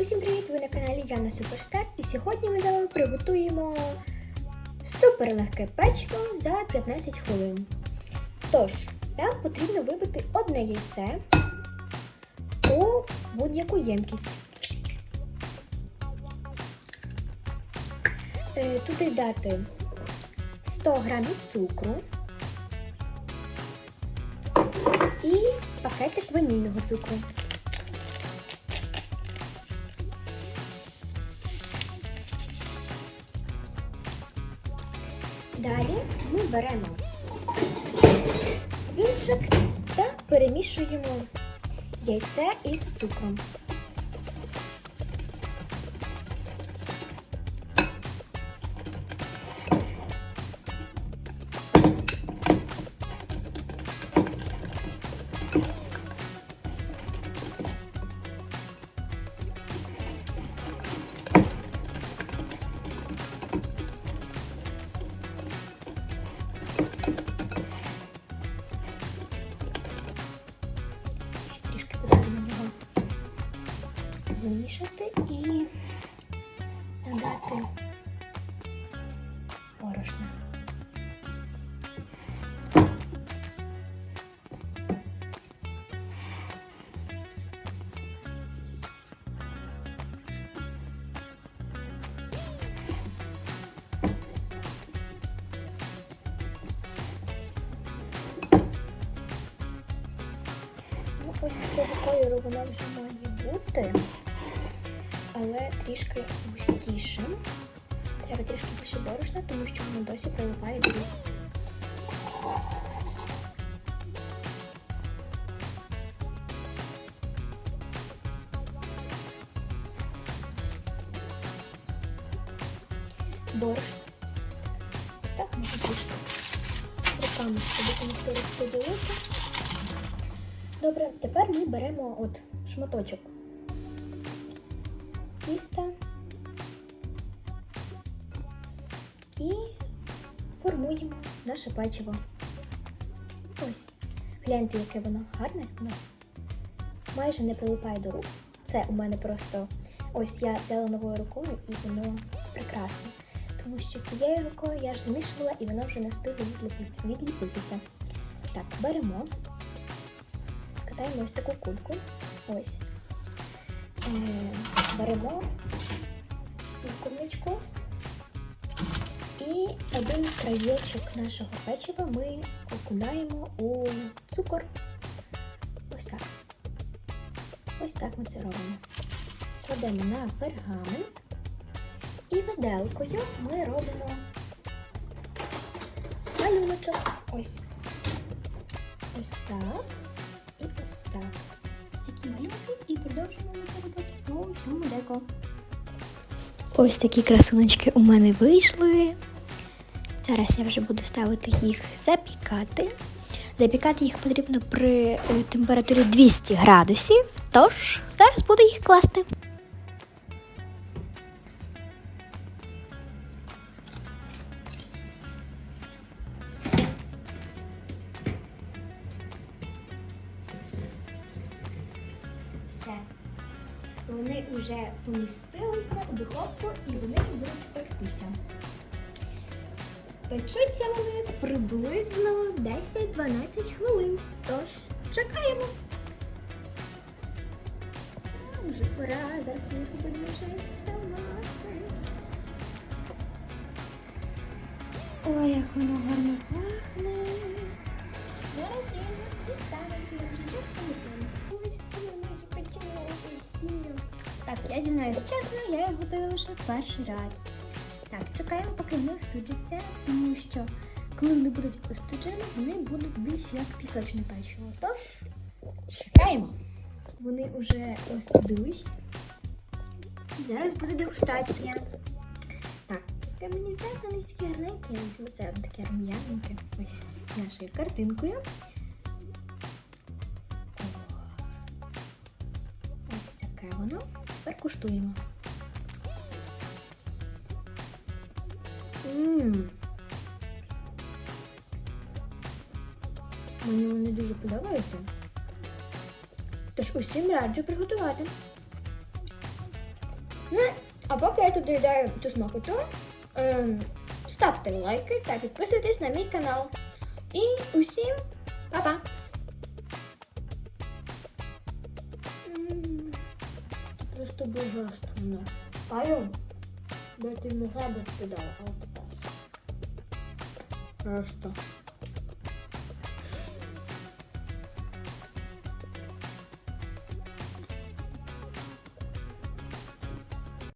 Усім привіт! Ви на каналі Яна Суперстар і сьогодні ми з вами приготуємо суперлегке печиво за 15 хвилин. Тож, нам потрібно вибити одне яйце у будь-яку ємкість. Е, Туди дати 100 грамів цукру і пакетик ванільного цукру. Далі ми беремо вінчик та перемішуємо яйце із цукром. Вимішати і додати борошна. Ну, ось такого кольору вона вже має бути, але трішки густіше. Треба трішки більше борошна, тому що воно досі прилипає до рук. Ось так можна трішки руками щоб допомогти розподілити. Добре, тепер ми беремо от шматочок тіста і формуємо наше печиво. Ось. Гляньте, яке воно гарне у нас. Майже не прилипає до рук. Це у мене просто ось я взяла новою рукою і воно прекрасне. Тому що цією рукою я ж замішувала і воно вже не встигло відліпитися. Так, беремо катаємо ось таку кульку. Ось. Беремо цукорничку і один краєчок нашого печива ми окунаємо у цукор. Ось так. Ось так ми це робимо. Кладемо на пергамент і виделкою ми робимо малюночок. Ось. Ось так. І ось так. І продовжуємо робити по всьому деко. Ось такі красуночки у мене вийшли. Зараз я вже буду ставити їх запікати. Запікати їх потрібно при е, температурі 200 градусів, тож зараз буду їх класти. Все. Вони вже помістилися у духовку і вони будуть пектися. Печуться вони приблизно 10-12 хвилин. Тож чекаємо. Вже пора, зараз ми їх будемо вже вставати. Ой, як воно гарно пахне. Зараз я його дістану цю рушечок і Так, я зізнаюсь чесно, я їх готую лише перший раз. Так, чекаємо, поки вони остуджаться, тому що коли вони будуть остуджені, вони будуть більш як пісочне печиво. Тож, чекаємо. Вони вже остудились. Зараз буде дегустація. Так, яке мені взяти не такі гарненькі, я візьму це таке рум'яненьке. Ось нашою картинкою. Ось таке воно. Тепер куштуємо. Мм. Мені вони дуже подобаються. Тож усім раджу приготувати. Ну, а поки я тут доїдаю цю смакоту, ем, ставте лайки та підписуйтесь на мій канал. І усім па-па! Це просто божественно. Паю, бо ти могла би але ти пас. Просто.